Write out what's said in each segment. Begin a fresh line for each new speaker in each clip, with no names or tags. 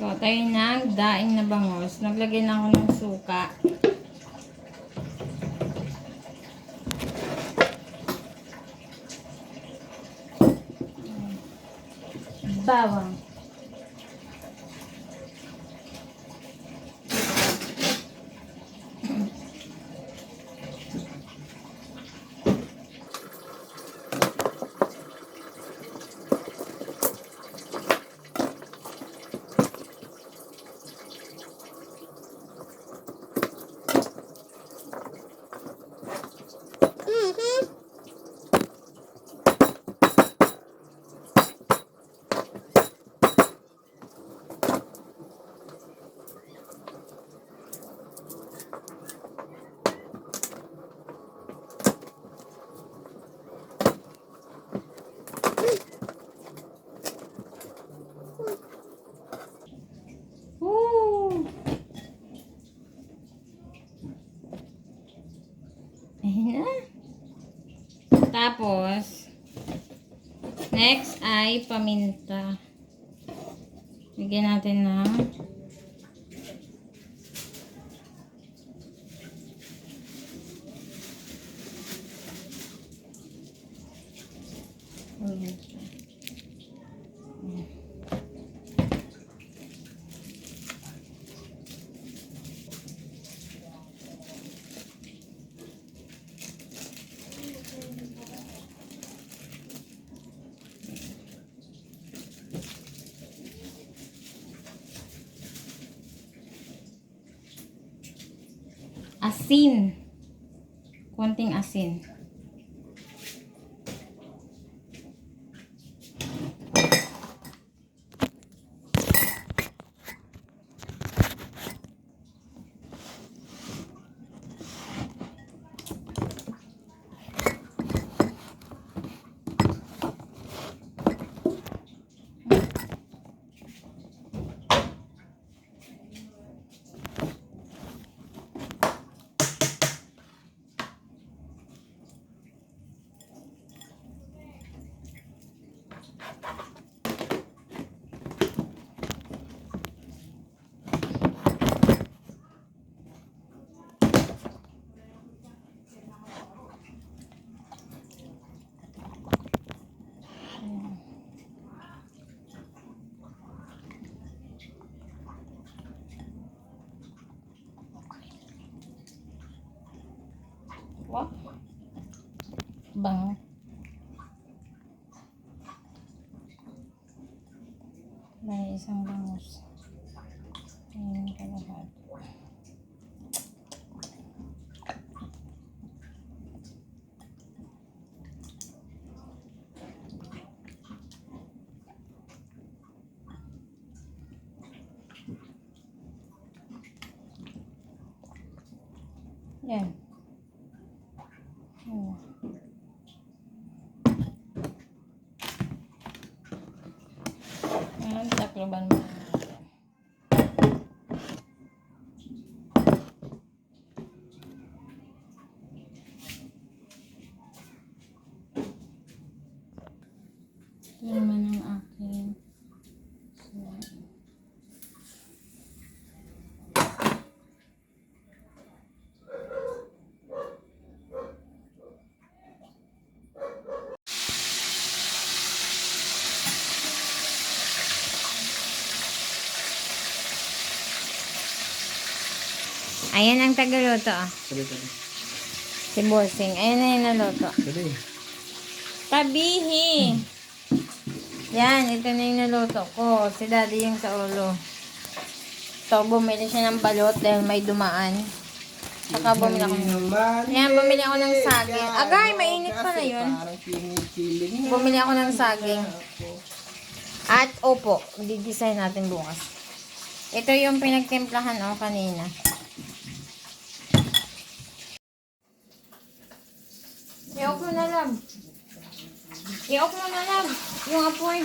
So, tayo ng daing na bangos. Naglagay na ako ng suka. Bawang. Tapos, next ay paminta. Bigyan natin ng Asin. Konting asin. Bango. May isang bangus. Ayan ka lahat. Yan. Oh. Ayan, takloban mo. Ito naman ang aking slime. Ayan ang tagaluto.
Sabi tabi.
Si Bossing. Ayan na yung naluto.
Sabi.
Tabihi. Yan, ito na yung naluto ko. Si daddy yung sa ulo. So, bumili siya ng balot dahil may dumaan. Saka bumili ako ng... Ayan, bumili ako ng saging. Agay, mainit pa na yun. Bumili ako ng saging. At opo, didesign natin bukas. Ito yung pinagtimplahan o kanina. Eh, I-off mo na, love. Eh, I-off mo na, love. Yung apoy.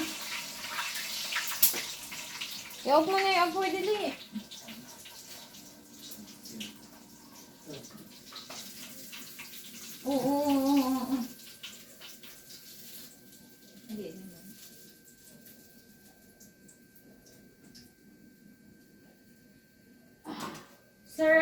Eh, I-off mo na yung apoy, dali. Oo, oo, oo, oo. Sir,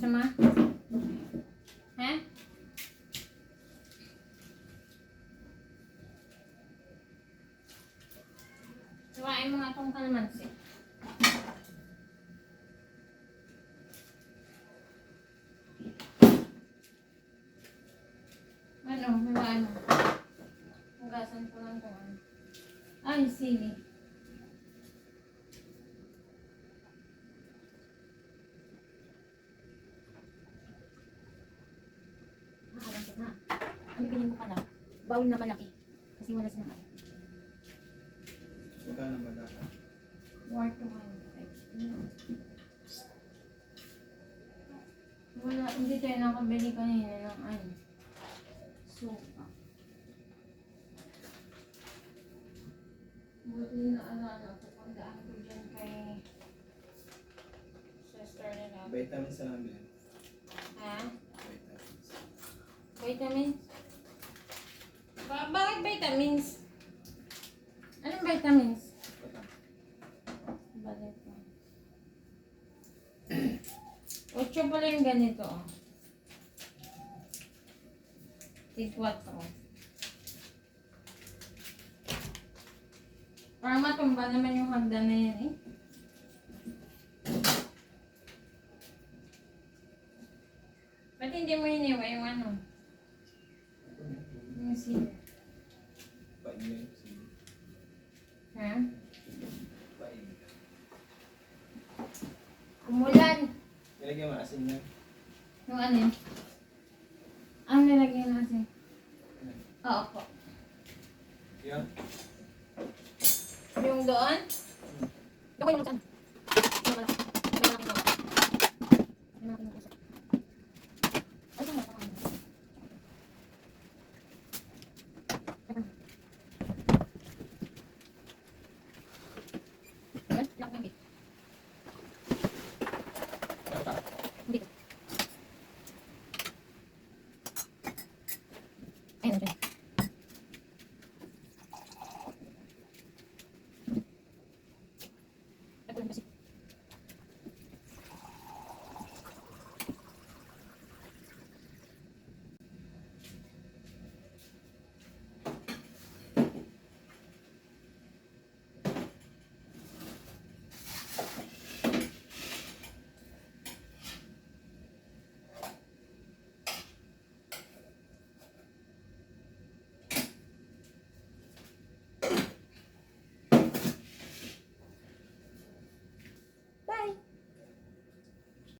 Hindi naman. Ha? Suwain mo nga itong kalamansi. Ano, hiwaan mo. Hugasan ko lang kung ano. Ay, sili.
Nakakalantot na. Ano bilhin mo ka na? Bawal na malaki. Kasi wala sa naman.
Magkano ba dapat?
Worth 200. Wala, hindi tayo nakabili kanina ng ano. Sopa. Buti na alala ko kung daan ko dyan kay sister nila.
Vitamins na lang.
Ha?
Vitamins.
Vitamins? Ba bakit vitamins? Anong vitamins? Balik ko. Ocho pala yung ganito. oh. Tig 4. Parang matumba naman yung hagdan na yan eh. Ba't hindi mo hiniwa yung ano? Yung sili.
Pain na yun. Sige.
Ha?
Pain.
Umulan.
Nilagyan mo asin yan.
Yung ano yun? Ang nilagyan natin. Oo po.
Yan.
Yung doon?
Ako yung saan?